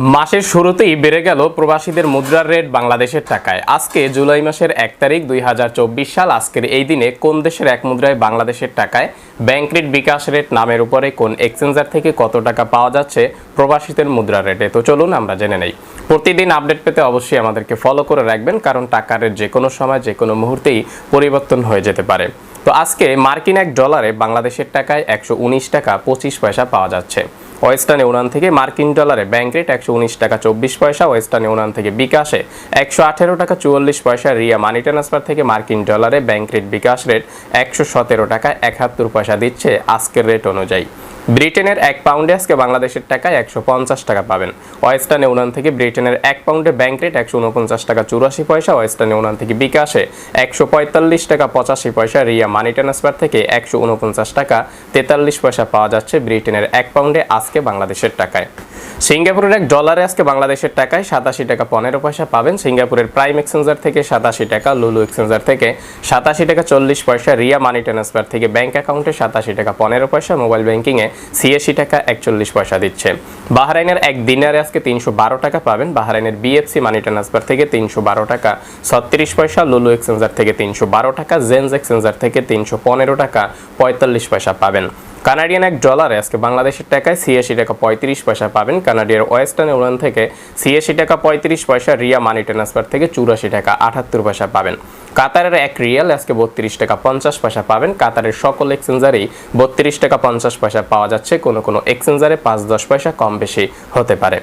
মাসের শুরুতেই বেড়ে গেল প্রবাসীদের মুদ্রার রেট বাংলাদেশের টাকায়। আজকে জুলাই মাসের এক তারিখ দুই হাজার চব্বিশ সাল, আজকের এই দিনে কোন দেশের এক মুদ্রায় বাংলাদেশের টাকায় ব্যাংক রেট বিকাশ রেট, নামের উপরে কোন এক্সচেঞ্জার থেকে কত টাকা পাওয়া যাচ্ছে, প্রবাসীদের মুদ্রার রেটে। তো চলুন আমরা জেনে নেই। প্রতিদিন আপডেট পেতে অবশ্যই আমাদেরকে ফলো করে রাখবেন, কারণ টাকার যে কোনো সময় যে কোনো মুহূর্তেই পরিবর্তন হয়ে যেতে পারে। তো আজকে মার্কিন এক ডলারে বাংলাদেশের টাকায় একশো উনিশ টাকা পঁচিশ পয়সা পাওয়া যাচ্ছে। ওয়েস্টার্ন ইউনিয়ন থেকে মার্কিন ডলারে ব্যাংক রেট একশো উনিশ টাকা চব্বিশ পয়সা, ওয়েস্টার্ন ইউনিয়ন থেকে বিকাশে একশো আঠেরো টাকা চুয়াল্লিশ পয়সা, রিয়া মানি ট্রান্সফার থেকে মার্কিন ডলারে ব্যাংক রেট বিকাশ রেট একশো সতেরো টাকা একাত্তর পয়সা দিচ্ছে আজকের রেট অনুযায়ী। ব্রিটেনের এক পাউন্ডে আজকে বাংলাদেশের টাকায় একশো পঞ্চাশ টাকা পাবেন। ওয়েস্টার্ন ইউনিয়ন থেকে ব্রিটেনের এক পাউন্ডে ব্যাংক রেট একশো উনপঞ্চাশ টাকা চুরাশি পয়সা, ওয়েস্টার্ন ইউনিয়ন থেকে বিকাশে একশো পঁয়তাল্লিশ টাকা পঁচাশি পয়সা, রিয়া মানি ট্রান্সফার থেকে একশো উনপঞ্চাশ টাকা তেতাল্লিশ পয়সা পাওয়া যাচ্ছে ব্রিটেনের এক পাউন্ডে আজকে বাংলাদেশের টাকায়। সিঙ্গাপুরের এক ডলারে আজকে বাংলাদেশের টাকায় সাতাশি টাকা পনেরো পয়সা পাবেন। সিঙ্গাপুরের প্রাইম এক্সচেঞ্জার থেকে সাতাশি টাকা, লুলু এক্সচেঞ্জার থেকে সাতাশি টাকা চল্লিশ পয়সা, রিয়া মানি ট্রান্সফার থেকে ব্যাংক অ্যাকাউন্টে সাতাশি টাকা পনেরো পয়সা, মোবাইল ব্যাংকিংয়ে ছিয়াশি টাকা একচল্লিশ পয়সা দিচ্ছে। বাহরাইনের এক দিনারে আজকে তিনশো বারো টাকা পাবেন। বাহরাইনের বিএফসি মানি ট্রান্সফার থেকে তিনশো বারো টাকা ছত্রিশ পয়সা, লুলু এক্সচেঞ্জার থেকে তিনশো বারো টাকা জেন্স এক্সচেঞ্জার থেকে তিনশো পনেরো টাকা পঁয়তাল্লিশ পয়সা পাবেন। কানাডিয়ান এক ডলারে আজকে বাংলাদেশের টাকায় ছিয়াশি টাকা পঁয়ত্রিশ পয়সা পাবেন। কানাডিয়ার ওয়েস্টার্ন ইউনিয়ন থেকে ছিয়াশি টাকা পঁয়ত্রিশ পয়সা, রিয়া মানি ট্রান্সফার থেকে চুরাশি টাকা আটাত্তর পয়সা পাবেন। কাতারের এক রিয়াল আজকে বত্রিশ টাকা পঞ্চাশ পয়সা পাবেন। কাতারের সকল এক্সচেঞ্জারেই বত্রিশ টাকা পঞ্চাশ পয়সা পাওয়া যাচ্ছে। কোনো কোনো এক্সচেঞ্জারে পাঁচ দশ পয়সা কম বেশি হতে পারে।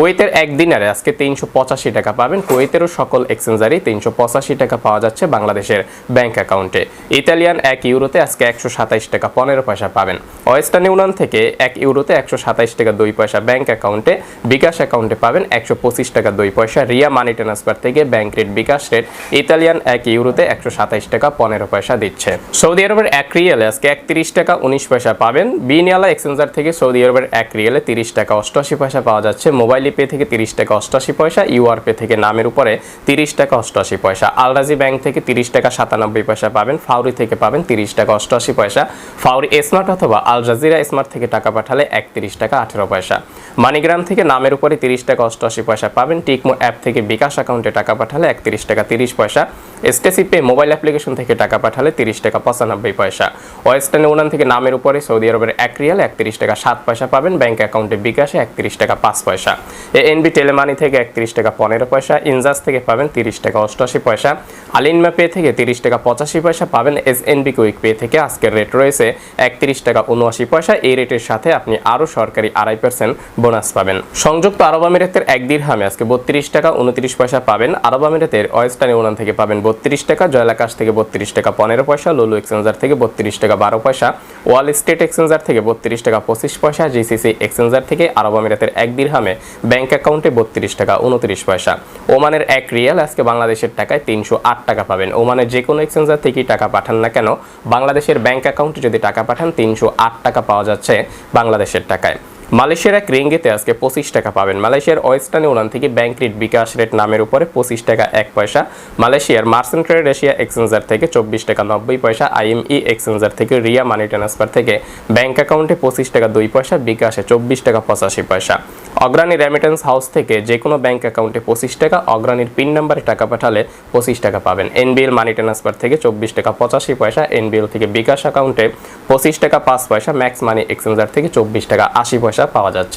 কুয়েতের এক দিনারে আজকে তিনশো পঁচাশি টাকা পাবেন। কুয়েতেরও সকল এক্সচেঞ্জারই তিনশো পঁচাশি টাকা পাওয়া যাচ্ছে বাংলাদেশের ব্যাংক অ্যাকাউন্টে। ইতালিয়ান এক ইউরোতে আজকে একশো সাতাইশ টাকা পনেরো পয়সা পাবেন। ওয়েস্টার্ন ইউনিয়ন থেকে এক ইউরোতে একশো সাতাইশ টাকা দুই পয়সা ব্যাংক অ্যাকাউন্টে। বিকাশ অ্যাকাউন্টে পাবেন একশো পঁচিশ টাকা দুই পয়সা। রিয়া মানি ট্রান্সফার থেকে bank rate bKash rate Italian এক ইউরোতে একশো সাতাইশ টাকা পনেরো পয়সা দিচ্ছে। সৌদি আরবের এক রিয়েলে আজকে একত্রিশ টাকা উনিশ পয়সা পাবেন। বিনিয়ালা এক্সচেঞ্জার থেকে সৌদি আরবের এক রিয়েলে তিরিশ টাকা অষ্টআশি পয়সা পাওয়া যাচ্ছে। মোবাইল পে থেকে তিরিশ টাকা অষ্টআশি পয়সা ইউআর পে থেকে নামের উপরে তিরিশ টাকা অষ্টআশি পয়সা। আলরাজি ব্যাংক থেকে তিরিশ টাকা সাতানব্বই পয়সা পাবেন ফাউরি থেকে পাবেন তিরিশ টাকা অষ্টআশি পয়সা। ফাউরি স্মার্ট অথবা আল জাজিরা স্মার্ট থেকে টাকা পাঠালে একত্রিশ টাকা আঠেরো পয়সা। মানিগ্রাম থেকে নামের উপরে তিরিশ টাকা অষ্টআশি পয়সা পাবেন টিকমো অ্যাপ থেকে বিকাশ অ্যাকাউন্টে টাকা পাঠালে একত্রিশ টাকা তিরিশ পয়সা। এসটিসি পে মোবাইল অ্যাপ্লিকেশন থেকে টাকা পাঠালে তিরিশ টাকা পঁচানব্বই পয়সা। ওয়েস্টার্ন ইউনিয়ন থেকে নামের উপরে সৌদি আরবের এক রিয়াল একত্রিশ টাকা সাত পয়সা পাবেন ব্যাংক অ্যাকাউন্টে বিকাশে একত্রিশ টাকা পাঁচ পয়সা। এনবি টেলেমানি থেকে একত্রিশ টাকা পনেরো পয়সা, ইনজাস থেকে পাবেন তিরিশ টাকা অষ্টআশি পয়সা, আলিনমা পে থেকে তিরিশ টাকা পঁচাশি পয়সা পাবেন এস এনবি কুইক পে থেকে। আজকের রেট রয়েছে একত্রিশ টাকা উনআশি পয়সা। এই রেটের সাথে আপনি আরও সরকারি আড়াই পার্সেন্ট বোনাস পাবেন। সংযুক্ত আরব আমিরাতের এক দিরহামে আজকে বত্রিশ টাকা উনত্রিশ পয়সা পাবেন। আরব আমিরাতের ওয়েস্টার্ন ইউনিয়ন থেকে পাবেন বত্রিশ টাকা, জয়লাকাশ থেকে বত্রিশ টাকা পনেরো পয়সা, লুলু এক্সচেঞ্জার থেকে বত্রিশ টাকা বারো পয়সা, ওয়াল স্টেট এক্সচেঞ্জার থেকে বত্রিশ টাকা পঁচিশ পয়সা, জিসিসি এক্সচেঞ্জার থেকে আরব আমিরাতের এক দিরহামে ব্যাংক অ্যাকাউন্টে বত্রিশ টাকা, উনত্রিশ পয়সা। ওমানের এক রিয়াল আজকে বাংলাদেশের টাকায় তিনশো আট টাকা পাবেন। ওমানের যে কোনো এক্সচেঞ্জার থেকেই টাকা পাঠান না কেন, বাংলাদেশের ব্যাংক অ্যাকাউন্টে যদি টাকা পাঠান, তিনশো আট টাকা পাওয়া যাচ্ছে বাংলাদেশের টাকায়। মালয়েশিয়ার এক রিঙ্গিতে আজকে পঁচিশ টাকা পাবেন। মালয়েশিয়ার ওয়েস্টার্ন ইউনিয়ন থেকে ব্যাংক রেট বিকাশ রেট নামের উপরে পঁচিশ টাকা এক পয়সা। মালয়েশিয়ার মার্সেন্ট ট্রেড এশিয়া এক্সচেঞ্জার থেকে চব্বিশ টাকা নব্বই পয়সা। আইএমই এক্সচেঞ্জার থেকে রিয়া মানি ট্রান্সফার থেকে ব্যাংক অ্যাকাউন্টে পঁচিশ টাকা দুই পয়সা, বিকাশে চব্বিশ টাকা পঁচাশি পয়সা। অগ্রাণী রেমিটেন্স হাউস থেকে যে কোনো ব্যাংক অ্যাকাউন্টে পঁচিশ টাকা, অগ্রাণীর পিন নাম্বারে টাকা পাঠালে পঁচিশ টাকা পাবেন। এনবিএল মানি ট্রান্সফার থেকে চব্বিশ টাকা, পঁচাশি পয়সা এনবিএল থেকে বিকাশ অ্যাকাউন্টে পঁচিশ টাকা, পাঁচ পয়সা ম্যাক্স মানি এক্সচেঞ্জার থেকে চব্বিশ টাকা, আশি পয়সা পাওয়া যাচ্ছে।